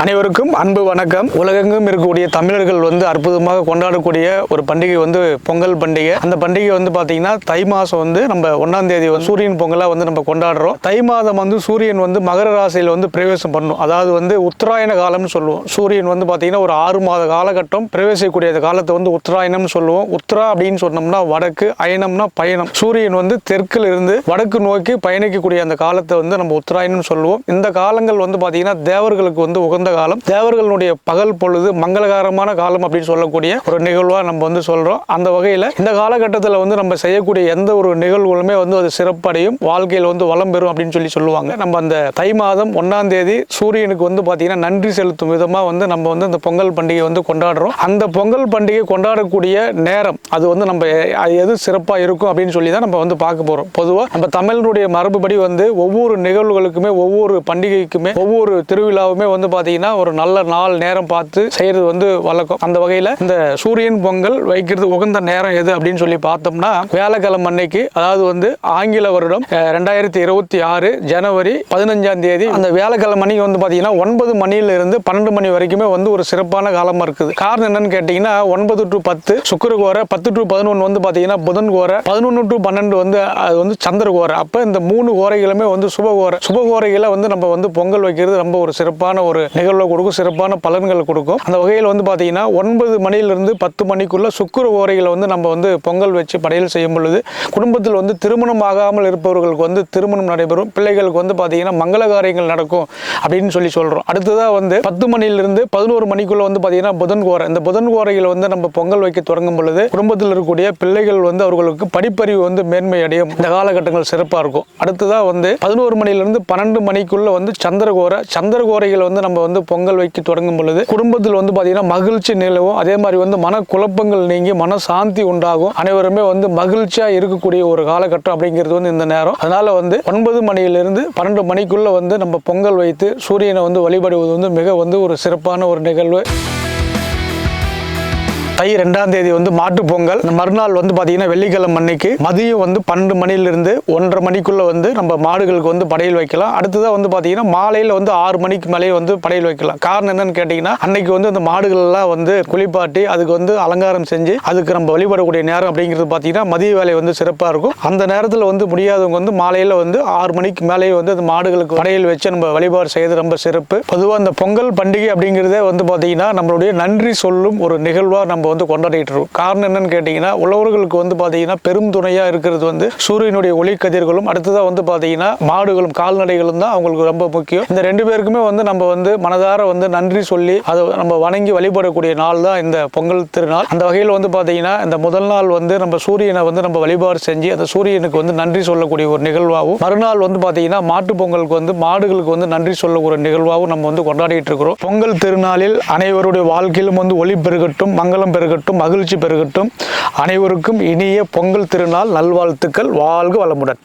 அனைவருக்கும் அன்பு வணக்கம். உலகெங்கும் இருக்கக்கூடிய தமிழர்கள் வந்து அற்புதமாக கொண்டாடக்கூடிய ஒரு பண்டிகை வந்து பொங்கல் பண்டிகை. அந்த பண்டிகை வந்து பார்த்தீங்கன்னா தை மாதம் வந்து நம்ம ஒன்றாம் தேதி வந்து சூரியன் பொங்கலாக வந்து நம்ம கொண்டாடுறோம். தை மாதம் வந்து சூரியன் வந்து மகர ராசியில் வந்து பிரவேசம் பண்ணும். அதாவது வந்து உத்தராயண காலம்னு சொல்லுவோம். சூரியன் வந்து பார்த்தீங்கன்னா ஒரு ஆறு மாத காலகட்டம் பிரவேசிக்கக்கூடிய காலத்தை வந்து உத்தராயணம்னு சொல்லுவோம். உத்தரா அப்படின்னு சொன்னோம்னா வடக்கு அயனம்னா பயணம். சூரியன் வந்து தெற்கில் இருந்து வடக்கு நோக்கி பயணிக்கக்கூடிய அந்த காலத்தை வந்து நம்ம உத்தராயணம்னு சொல்லுவோம். இந்த காலங்கள் வந்து பார்த்தீங்கன்னா தேவர்களுக்கு வந்து உகந்த காலம். தேவர்களுடைய பகல் பொழுது மங்களகரமான காலம் அப்படின்னு சொல்லக்கூடிய ஒரு நிகழ்வாக நம்ம வந்து சொல்றோம். அந்த வகையில் இந்த காலகட்டத்தில் வந்து நம்ம செய்யக்கூடிய எந்த ஒரு நிகழ்வுகளுமே வந்து அது சிறப்படையும் வாழ்க்கையில் வந்து வளம் பெறும் அப்படின்னு சொல்லி சொல்லுவாங்க. நம்ம அந்த தை மாதம் ஒன்றாம் தேதி சூரியனுக்கு வந்து பார்த்தீங்கன்னா நன்றி செலுத்தும் விதமாக வந்து நம்ம வந்து இந்த பொங்கல் பண்டிகை வந்து கொண்டாடுறோம். அந்த பொங்கல் பண்டிகை கொண்டாடக்கூடிய நேரம் அது வந்து நம்ம அது எது சிறப்பாக இருக்கும் அப்படின்னு சொல்லி தான் நம்ம வந்து பார்க்க போகிறோம் பொதுவாக நம்ம தமிழனுடைய மரபுபடி வந்து ஒவ்வொரு நிகழ்வுகளுக்குமே ஒவ்வொரு பண்டிகைக்குமே ஒவ்வொரு திருவிழாவுமே வந்து பார்த்தீங்கன்னா ஒரு நல்ல நாள் நேரம் பார்த்து செய்கிறது வந்து வழக்கம். அந்த வகையில் இந்த சூரியன் பொங்கல் வைக்கிறது உகந்த நேரம் எது அப்படின்னு சொல்லி பார்த்தோம்னா வேலைக்கிழமை அன்னைக்கு அதாவது வந்து ஆங்கில வருடம் ரெண்டாயிரத்தி இருபத்தி ஆறு ஜனவரி பதினஞ்சாம் தேதி அந்த வேலைக்கிழமை மணிக்கு வந்து பார்த்தீங்கன்னா ஒன்பது மணியில இருந்து பன்னெண்டு மணி வரைக்குமே வந்து ஒரு சிறப்பான காலமாக இருக்குது. காரணம் என்னன்னு கேட்டிங்கன்னா ஒன்பது டு பத்து சுக்கர கோரை பத்து டு பதினொன்று வந்து பார்த்தீங்கன்னா புதன் கோரை பதினொன்று டு பன்னெண்டு வந்து அது வந்து சந்திர கோரை. அப்போ இந்த மூணு கோரைகளுமே வந்து சுப கோரை. சுப கோரைகளை வந்து நம்ம வந்து பொங்கல் வைக்கிறது ரொம்ப ஒரு சிறப்பான ஒரு நிகழ்வு கொடுக்கும் சிறப்பான பலன்கள் கொடுக்கும். அந்த வகையில் வந்து பார்த்தீங்கன்னா ஒன்பது மணியிலிருந்து பத்து மணிக்குள்ள சுக்கிர ஓரைகளை வந்து நம்ம வந்து பொங்கல் வச்சு படையல் செய்யும் பொழுது குடும்பத்தில் வந்து திருமணம் ஆகாமல் இருப்பவர்களுக்கு வந்து திருமணம் நடைபெறும். பிள்ளைகளுக்கு வந்து பார்த்தீங்கன்னா மங்கள காரியங்கள் நடக்கும் அப்படின்னு சொல்லி சொல்கிறோம் அடுத்ததாக வந்து பத்து மணியிலிருந்து பதினோரு மணிக்குள்ள வந்து பார்த்தீங்கன்னா புதன் கோரை. இந்த புதன் கோரைகளை வந்து நம்ம பொங்கல் வைக்க தொடங்கும் பொழுது குடும்பத்தில் இருக்கக்கூடிய பிள்ளைகள் வந்து அவர்களுக்கு படிப்பறிவு வந்து மேன்மை அடையும். இந்த காலகட்டங்கள் சிறப்பாக இருக்கும். அடுத்ததாக வந்து பதினோரு மணியிலிருந்து பன்னெண்டு மணிக்குள்ள வந்து சந்திரகோரை. சந்திரகோரைகள் வந்து நம்ம வந்து பொங்கல் வைக்க தொடங்கும் பொழுது குடும்பத்தில் வந்து பார்த்தீங்கன்னா மகிழ்ச்சி நிலவும். அதே மாதிரி வந்து மன குழப்பங்கள் நீங்கி மன சாந்தி உண்டாகும். அனைவருமே வந்து மகிழ்ச்சியாக இருக்கக்கூடிய ஒரு காலகட்டம் அப்படிங்கிறது வந்து இந்த நேரம். அதனால வந்து ஒன்பது மணியிலிருந்து பன்னெண்டு மணிக்குள்ள வந்து நம்ம பொங்கல் வைத்து சூரியனை வந்து வழிபடுவது வந்து மிக வந்து ஒரு சிறப்பான ஒரு நிகழ்வு. தை ரெண்டாம் தேதி வந்து மாட்டுப் பொங்கல். இந்த மறுநாள் வந்து பார்த்தீங்கன்னா வெள்ளிக்கிழமை அன்னைக்கு. மதியம் வந்து பன்னெண்டு மணிலிருந்து ஒன்றரை மணிக்குள்ள வந்து நம்ம மாடுகளுக்கு வந்து படையல் வைக்கலாம். அடுத்ததாக வந்து பார்த்தீங்கன்னா மாலையில் வந்து ஆறு மணிக்கு மேலே வந்து படையல் வைக்கலாம். காரணம் என்னன்னு கேட்டிங்கன்னா அன்னைக்கு வந்து அந்த மாடுகள் எல்லாம் வந்து குளிப்பாட்டி அதுக்கு வந்து அலங்காரம் செஞ்சு அதுக்கு நம்ம வழிபடக்கூடிய நேரம் அப்படிங்கிறது பார்த்தீங்கன்னா மதிய வேலை வந்து சிறப்பாக இருக்கும். அந்த நேரத்தில் வந்து முடியாதவங்க வந்து மாலையில் வந்து ஆறு மணிக்கு மேலேயே வந்து அந்த மாடுகளுக்கு படையல் வச்சு நம்ம வழிபாடு செய்யறது ரொம்ப சிறப்பு. பொதுவாக அந்த பொங்கல் பண்டிகை அப்படிங்கிறதே வந்து பார்த்தீங்கன்னா நம்மளுடைய நன்றி சொல்லும் ஒரு நிகழ்வாக நம்ம வந்து கொண்டாடிட்டு இருக்கோம் காரணம் என்னன்னு கேட்டிங்கன்னா உழவர்களுக்கு வந்து பார்த்தீங்கன்னா பெரும் துணையாக இருக்கிறது வந்து சூரியனுடைய ஒளி கதிர்களும் அடுத்ததாக வந்து பார்த்தீங்கன்னா மாடுகளும் கால்நடைகளும் தான் அவங்களுக்கு ரொம்ப முக்கியம். இந்த ரெண்டு பேருக்குமே வந்து நம்ம வந்து மனதார வந்து நன்றி சொல்லி அதை நம்ம வணங்கி வழிபடக்கூடிய நாள் தான் இந்த பொங்கல் திருநாள். அந்த வகையில் வந்து பார்த்தீங்கன்னா இந்த முதல் நாள் வந்து நம்ம சூரியனை வந்து நம்ம வழிபாடு செஞ்சு அந்த சூரியனுக்கு வந்து நன்றி சொல்லக்கூடிய ஒரு நிகழ்வாகவும் மறுநாள் வந்து பார்த்தீங்கன்னா மாட்டு பொங்கலுக்கு வந்து மாடுகளுக்கு வந்து நன்றி சொல்ல ஒரு நிகழ்வாகவும் நம்ம வந்து கொண்டாடிட்டு இருக்கிறோம் பொங்கல் திருநாளில் அனைவருடைய வாழ்க்கையிலும் வந்து ஒளி பெருகட்டும் மங்களம் பெருகட்டும் மகிழ்ச்சி பெருகட்டும். அனைவருக்கும் இனிய பொங்கல் திருநாள் நல்வாழ்த்துக்கள். வாழ்க வளமுடன்.